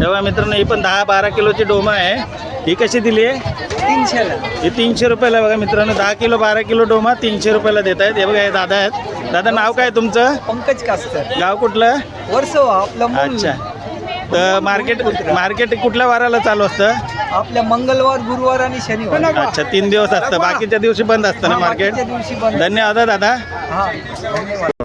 तेव्हा मित्रांनो ही पण दहा बारा किलोची डोमा आहे. ही कशी दिली आहे? तीनशेला ही तीनशे रुपयाला बघा मित्रांनो दहा किलो बारा किलो डोमा तीनशे रुपयाला देत आहेत. हे बघा हे दादा आहेत. दादा नाव काय तुमचं? पंकज कास्कर गाव कुठलं? वर्सोवा आपलं मूळ. अच्छा. तर मार्केट मार्केट कुठल्या वाराला चालू असतं? आपल्या मंगळवार गुरुवार आणि शनिवार. अच्छा तीन दिवस असतं. बाकीच्या दिवशी बंद असतं ना हा, मार्केट? बाकीच्या दिवशी बंद. धन्यवाद हा दादा. हा धन्यवाद.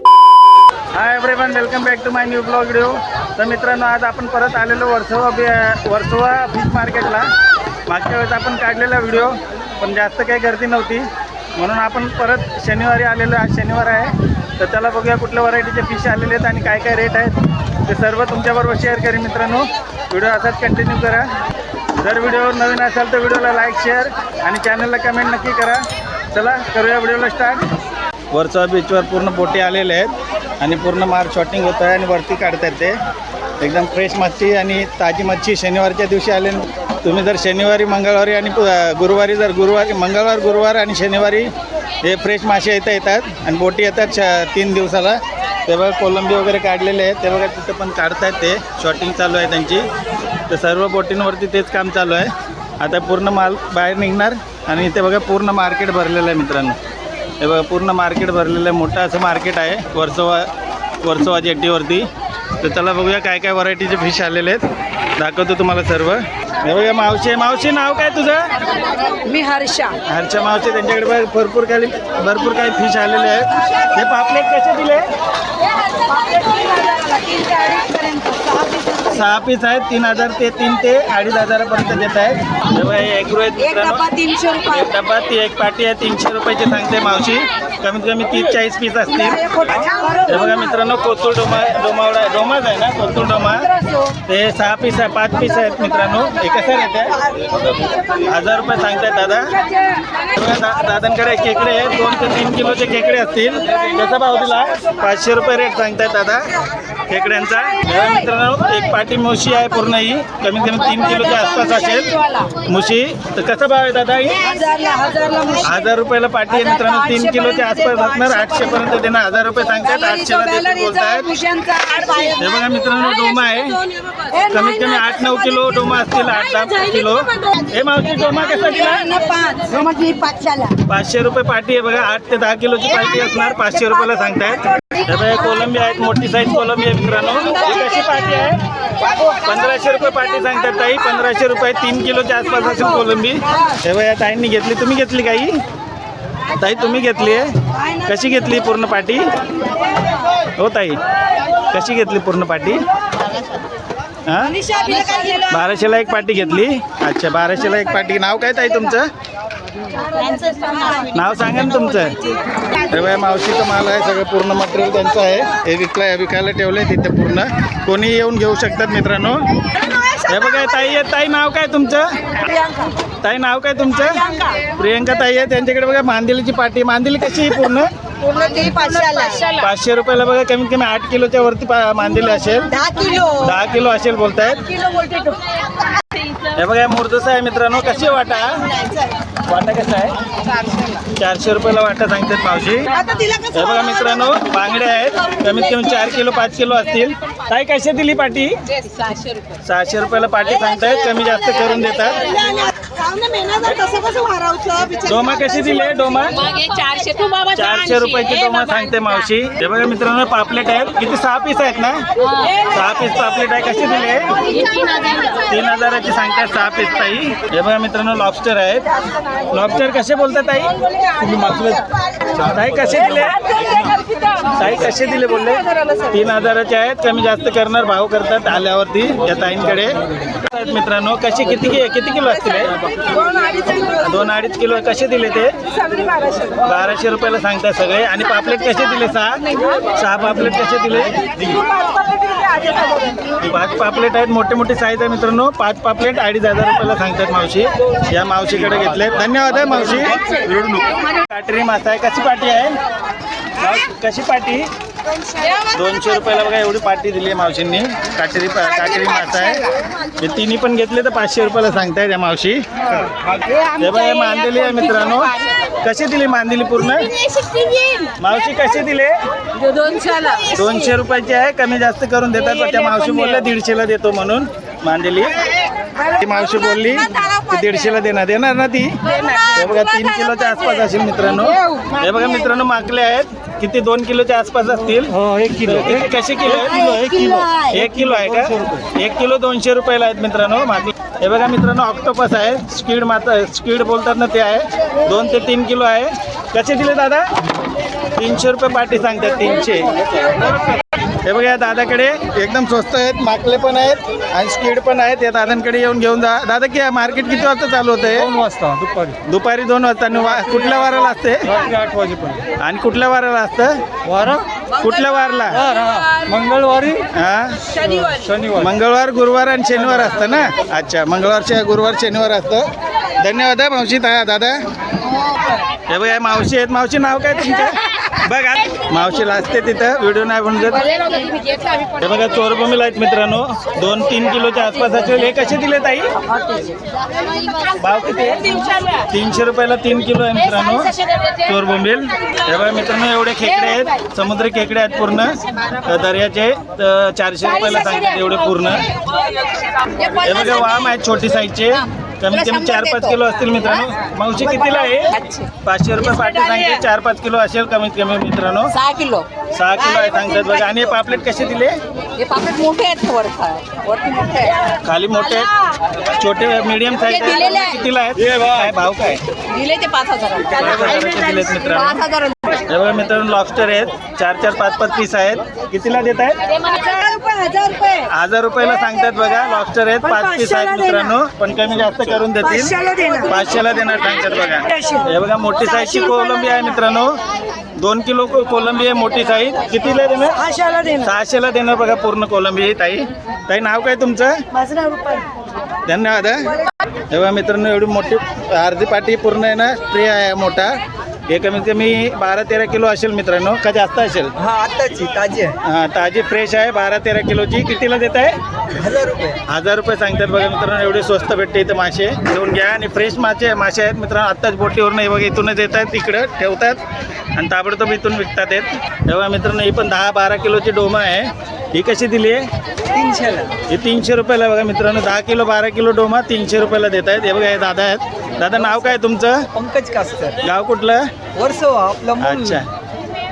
Everyone welcome back to my new blog video तर मित्रांनो आज आपण परत आलेलो वर्सोवा बी- वर्सोवा फिश मार्केटला मागच्या वेळेस आपण काढलेला व्हिडिओ पण जास्त काही गर्दी नव्हती. म्हणून आपण परत शनिवारी आलेलो आज शनिवार आहे. तर त्याला बघूया कुठल्या व्हरायटीचे फिश आलेले आहेत आणि काय काय रेट आहेत. ते सर्व तुमच्याबरोबर शेअर करेन मित्रांनो. व्हिडिओ असाच कंटिन्यू करा. जर व्हिडिओ नवीन असाल तर व्हिडिओला लाईक शेअर आणि चॅनलला कमेंट नक्की करा. चला करूया व्हिडिओला स्टार्ट वरचा बीचवर पूर्ण बोटी आलेले आहेत. आणि पूर्ण मार शॉटिंग होत आहे आणि वरती काढतात ते. एकदम फ्रेश मच्छी आणि ताजी मच्छी शनिवारच्या दिवशी आले. तुम्ही जर शनिवारी मंगळवारी आणि गुरुवारी जर गुरुवारी मंगळवार गुरुवार आणि शनिवारी हे फ्रेश मासे इथं येतात आणि बोटी येतात श तीन दिवसाला. ते बघा कोलंबी वगैरे काढलेले आहेत. ते बघा तिथं पण काढतायत ते. शॉटिंग चालू आहे त्यांची. तर सर्व बोटींवरती तेच काम चालू आहे. आता पूर्ण माल बाहेर निघणार आणि इथे बघा पूर्ण मार्केट भरलेलं आहे मित्रांनो. हे बघा पूर्ण मार्केट भरलेलं आहे. मोठं असं मार्केट आहे वर्सोवा वर्सोवा जेट्टीवरती तर चला बघूया काय काय व्हरायटीचे फिश आलेले आहेत. दाखवतो तुम्हाला सर्व. हे बघा मावशी आहे. मावशी नाव काय तुझं? मी हर्षा. हरच्या मावशी त्यांच्याकडे बघा भरपूर काही भरपूर काही फिश आलेले आहेत. हे पापलेट कसे दिले? सहा पीस आहेत. तीन हजार ते तीन ते अडीच हजारापर्यंत देत आहेत. हे हे आहेत एक मित्रांनो. डबा तीनशे रुपये. एक डबा ती एक पाटी आहे तीनशे रुपयाची सांगते मावशी. कमीत कमी तीस चाळीस पीस असतील. हे बघा मित्रांनो कोतुळ डोमा डोमावडा डोमाच आहे ना कोतुळ डोमा. ते सहा पीस आहे पाच पीस आहेत मित्रांनो. हे कसं रेट आहे हजार रुपये सांगतायत दादा. हे बघा दा दादांकडे खेकडे आहेत. दोन ते तीन किलोचे खेकडे असतील. त्याचा भाव दिला. पाचशे रुपये रेट सांगतायत दादा. खेकड्यांचा हे मित्रांनो एक पाटी मुशी आहे पूर्ण ही कमीत कमी तीन किलोच्या आसपास असेल मुशी तर कसा भाव आहे दादा ही. हजार रुपयाला पाटी आहे मित्रांनो तीन किलोच्या आसपास असणार आठशे पर्यंत देणार हजार रुपये सांगतात आठशेला आठ बाहेर. हे बघा मित्रांनो डोमा आहे हे कमीत कमी आठ नऊ किलो डोमा असतील आठ दहा किलो हे मावशी डोमा कसा दिला पाचशे रुपये पाटी आहे बघा आठ ते दहा किलोची पाटी असणार पाचशे रुपयाला सांगतायत हे कोलंबी आहेत मोठी साईज कोलंबी आहे मित्रांनो. ही कशी पाठी आहे? पंधराशे रुपये पाठी सांगतात ताई. पंधराशे रुपये तीन किलोच्या आसपास असेल कोलंबी. हे बघा या ताईंनी घेतली. तुम्ही घेतली काही ताई तुम्ही घेतली आहे? कशी घेतली पूर्ण पाठी हो ताई. कशी घेतली पूर्ण पाठी हां? बाराशेला एक पाटी घेतली. अच्छा बाराशेला एक पाटी नाव काय ताई तुमचं? नाव सांगा ना तुमचं हे बाय मावशीचं माल आहे सगळं पूर्ण मटेरियल त्यांचं आहे. हे विकला विकायला ठेवलं आहे तिथे पूर्ण. कोणी येऊन घेऊ शकतात मित्रांनो. हे बघा ताई आहे ताई नाव काय तुमचं? ताई नाव काय तुमचं? प्रियंका ताई आहे. त्यांच्याकडे बघा मांदिलीची पाटी. मांदिली कशी आहे पूर्ण? पाचशे रुपयाला बघा कमीत कमी आठ किलोच्या वरती पा- मांदिली असेल. दहा किलो. असेल बोलतायत. हे बघा मुर्दसा आहे मित्रांनो कशी वाटा? वाटा कसा आहे? चारशे रुपयाला वाटा सांगतात मावशी. हे बघा मित्रांनो बांगड्या आहेत. कमीत कमी चार किलो पाच किलो असतील. ताई कशी दिली पाटी? सहाशे रुपयाला पाटी सांगतायत. कमी जास्त करून देतात. डोमा कशी दिली डोमा? चारशे रुपयाची डोमा सांगते मावशी. हे बघा मित्रांनो पापलेट आहेत. किती सहा पीस आहेत ना? सहा पीस पापलेट आहे. कशी दिली तीन हजाराची सांगतात सहा पीस ताई. हे बघा मित्रांनो लॉबस्टर आहेत. लॉबस्टर कसे बोलतात ताई? तुम्ही मागलं ताई कसे दिले ताई कसे दिले बोलले? तीन हजाराचे आहेत कमी जास्त करणार भाव करतात आल्यावरती या ताईंकडे. मित्रांनो कसे किती कि- किती किलो असतील? दोन अडीच किलो कसे दिले ते? बाराशे रुपयाला सांगतात सगळे. आणि पापलेट कसे दिले सहा? सहा पापलेट कसे दिले? पाच पापलेट आहेत. मोठे मोठे साईज आहे मित्रांनो. पाच पापलेट अडीच हजार रुपयाला सांगतात मावशी. या मावशीकडे घेतले धन्यवाद आहे मावशी. काटेरी मासा आहे. कशी पाटी आहे? कशी पाटी? दोनशे रुपयाला बघा एवढी पाटी दिली आहे मावशींनी. काटेरी पा- काटेरी मासा आहे. हे तिन्ही पण घेतले तर पाचशे रुपयाला सांगतायत या मावशी. हे बघा हे मांदेली आहे मित्रांनो. कशी दिली मांदेली पूर्ण? मावशी कशी दिले? दोनशे रुपयाची आहे कमी जास्त करून देतात पण त्या मावशी बोलल्या दीडशेला देतो म्हणून. मांदेली ती मावशी बोलली की दीडशेला देणार देणार ना ती? हे बघा तीन किलोच्या आसपास असेल मित्रांनो. हे बघा मित्रांनो माकले आहेत. किती दोन किलोच्या आसपास असतील? हो एक किलो. किती कसे किलो आहेत एक किलो एक किलो. आहे का? एक किलो दोनशे रुपयाला आहेत मित्रांनो मागे हे बघा मित्रांनो ऑक्टोपस आहे. स्क्वीड माता स्क्वीड बोलतात ना ते आहे. दोन ते तीन किलो आहे. कसे दिले दादा? तीनशे रुपये पाटी सांगतात तीनशे. हे बघा या दादाकडे. एकदम स्वस्त आहेत माकले पण आहेत आणि स्क्वीड पण आहेत. या दादांकडे येऊन घेऊन जा. दादा की मार्केट किती वाजता चालू होतं दोन वाजता दुपारी. दुपारी दोन वाजता. आणि वा- कुठल्या वाराला असते? रात्री आठ वाजेपर्यंत. आणि कुठल्या वाराला असतं? वारा? कुठल्या वारला? वार हा. मंगळवारी? हा? शनिवार. मंगळवार गुरुवार आणि शनिवार असतं ना? अच्छा मंगळवार श- गुरुवार शनिवार असतं. धन्यवाद हा मावशी दा दादा. हे बघा मावशी आहेत. मावशी नाव काय तुमचं? बघा मावशीला असते तिथं व्हिडिओ नाही बनवत. हे बघा चोरबोमील आहेत मित्रांनो. दोन तीन किलोच्या आसपास असेल हे कसे दिले ताई? भाव किती तीनशे रुपयाला तीन किलो आहे मित्रांनो. चोरबोंबील हे बघा मित्रांनो एवढे खेकडे आहेत. समुद्री खेकडे आहेत पूर्ण. दर्याचे चारशे रुपयाला सांगतात एवढे पूर्ण. हे बघा वाम आहेत छोटी साईजचे कमीत कमी चार पाच किलो असतील मित्रांनो. मावशी कितीला आहे? पाचशे रुपये पाठी सांगते चार पाच किलो असेल कमीत कमी मित्रांनो. सहा किलो. सहा किलो आहे सांगतात बघा. आणि हे पापलेट कसे दिले? हे पापड मोठे आहेत वर वरती मोठे आहेत. खाली मोठे आहेत, छोटे मीडियम साईज ते दिलेले आहे. कितीला आहेत? काय भाव काय? दिले ते पाच हजार दिलेत मित्रांनो. हजार हे बघा मित्रांनो लॉबस्टर आहेत. चार चार पाच पाच पीस आहेत. कितीला देत आहेत हजार रुपये. हजार रुपये हजार रुपयाला सांगतात बघा लॉबस्टर आहेत पाच पीस आहेत मित्रांनो. पण कमी जास्त करून देतील. पाचशेला देणार. सांगतात बघा. हे बघा मोठी साईजची कोलंबी आहे मित्रांनो. दोन किलो कोलंबी आहे मोठी साईज कितीला देणार? सहाशेला देणार. सहाशेला देणार बघा पूर्ण कोलंबी आहे ताई. ताई नाव काय तुमचं? माझं नाव रुपये धन्यवाद हा. हे बघा मित्रांनो एवढी मोठी अर्धी पाटी पूर्ण आहे ना ट्रे आहे मोठा. हे कमीत कमी बारा तेरा किलो असेल मित्रांनो. का जास्त असेल? हा आत्ताची ताजी आहे. हा, ताजी फ्रेश आहे. बारा तेरा किलोची. कितीला देत आहे? हजार रुपये. हजार रुपये सांगतात बघा मित्रांनो एवढे स्वस्त भेटते इथं मासे. घेऊन घ्या. आणि फ्रेश मासे मासे आहेत मित्रांनो आत्ताच बोटीवर नाही बघा इथूनच येतात इकडं ठेवतात. आणि ताबडतोब इथून विकतात आहेत. तेव्हा मित्रांनो ही पण दहा बारा किलोची डोमा आहे. ही कशी दिली? आहे तीनशेला ही तीनशे रुपयाला बघा मित्रांनो दहा किलो बारा किलो डोमा तीनशे रुपयाला देत आहेत. हे बघा हे दादा आहेत. दादा नाव काय तुमचं? पंकज कास्कर. गाव कुठलं? वर्सोवा आपलं मूळ अच्छा.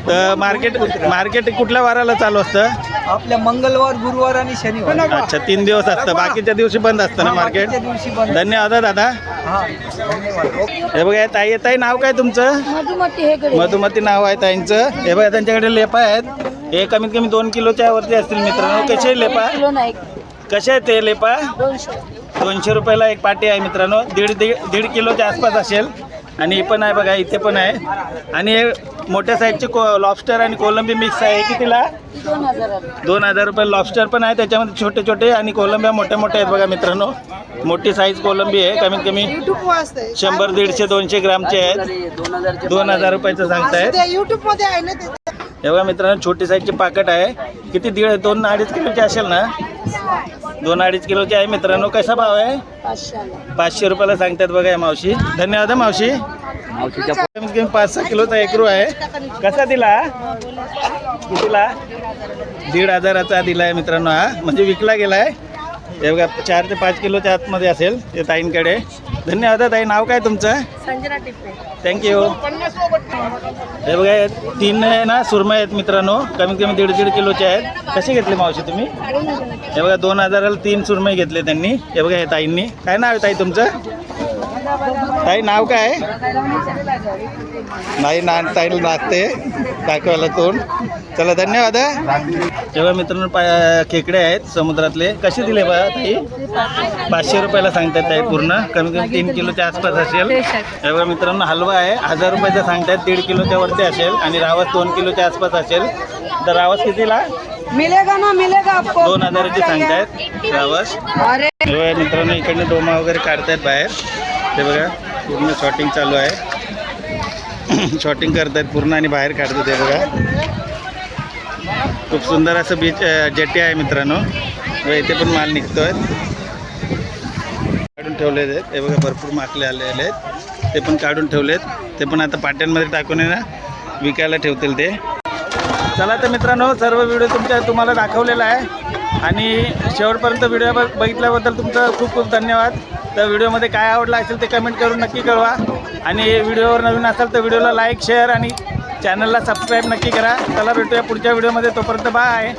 तर मार्केट मार्केट कुठल्या वाराला चालू असतं? आपल्या मंगळवार गुरुवार आणि शनिवार. अच्छा तीन दिवस असतं. बाकीच्या दिवशी बंद असतं ना हा, मार्केट? बाकीच्या दिवशी बंद धन्यवाद दादा. हा धन्यवाद. ओके. हे बघा ताई ताई नाव काय तुमचं? मधुमती हे मधुमती नाव आहे ताईंचं. हे बघा त्यांच्याकडे लेपा आहेत. हे कमीत कमी दोन किलोच्या वरती असतील मित्रांनो. कसे लेपा? किलो नाही. कसे आहेत ते लेपा? दोनशे. दोनशे रुपयाला एक पाटी आहे मित्रांनो. दीड दीड दीड किलोच्या आसपास असेल. आणि ही पण आहे बघा इथे पण आहे. आणि हे मोठ्या साईजचे को लॉबस्टर आणि कोलंबी मिक्स आहे. कितीला? दोन हजार दोन हजार रुपये लॉबस्टर पण आहे. त्याच्यामध्ये छोटे छोटे आणि कोलंब्या मोठ्या मोठ्या आहेत बघा मित्रांनो. मोठी साईज कोलंबी आहे. कमीत कमी शंभर दीडशे दोनशे ग्रामचे आहेत. दोन हजार रुपयाचं सांगतायत. युट्यूबमध्ये आहे ना ते. हे बघा मित्रांनो छोटी साईजची पाकट आहे. किती दीड दोन अडीच किलोची असेल ना? दोन अडीच किलोची आहे मित्रांनो. कसा भाव आहे? पाचशे रुपयाला सांगतात बघा या मावशी. धन्यवाद मावशी. पाच सहा किलोचा एकरू आहे. कसा दिला? कितीला? दीड हजाराचा दिला आहे मित्रांनो हा. म्हणजे विकला गेला आहे हे बघा चार ते पाच किलोच्या आतमध्ये असेल ते ताईंकडे. धन्यवाद ताई. नाव काय तुमचं? संजना टिपे. थँक्यू हे बघा तीन आहे ना सुरमई आहेत मित्रांनो. कमीत कमी दीड दीड किलोचे आहेत. कसे घेतले मावशी तुम्ही? हे बघा दोन हजाराला तीन सुरमई घेतले त्यांनी. हे बघा हे ताईंनी. काय नाव आहे ताई तुमचं? ताई नाव काय? आहे? नाही ना ताईला नाचते दाखवायला तोंड चला धन्यवाद हा. तेव्हा मित्रांनो पा खेकडे आहेत समुद्रातले कसे दिले बघा ताई? पाचशे रुपयाला सांगतात ताई पूर्ण. कमी कमी तीन किलोच्या आसपास असेल. हे बघा मित्रांनो हलवा आहे हजार रुपयाचा सांगतात दीड किलोच्या वरती असेल आणि रावस दोन किलोच्या आसपास असेल. तर रावस कितीला? मिलेगा ना मिलेगा आपको. दोन हजाराची सांगतायत रावस. मित्रांनो इकडनं डोमा वगैरे काढतायत बाहेर. ते बघा पूर्ण शॉटिंग चालू आहे. शॉटिंग करत आहेत पूर्ण आणि बाहेर काढतात ते बघा. खूप सुंदर असं बीच जेटी आहे मित्रांनो. व इथे पण माल निघतोय. काढून ठेवले आहेत. हे बघा भरपूर माकले आलेले आहेत. ते पण काढून ठेवलेत. ते पण आता पाट्यांमध्ये टाकून आहे ना विकायला ठेवतील ते. चला तर मित्रांनो सर्व व्हिडिओ तुमच्या तुम्हाला दाखवलेला आहे. आणि शेवटपर्यंत व्हिडिओ बघ बघितल्याबद्दल तुमचं खूप खूप धन्यवाद. तर व्हिडिओमध्ये काय आवडलं असेल ते कमेंट करून नक्की कळवा. आणि व्हिडिओवर नवीन असाल तर व्हिडिओला लाईक शेअर आणि चॅनलला सबस्क्राईब नक्की करा. चला भेटूया पुढच्या व्हिडिओमध्ये. तोपर्यंत बाय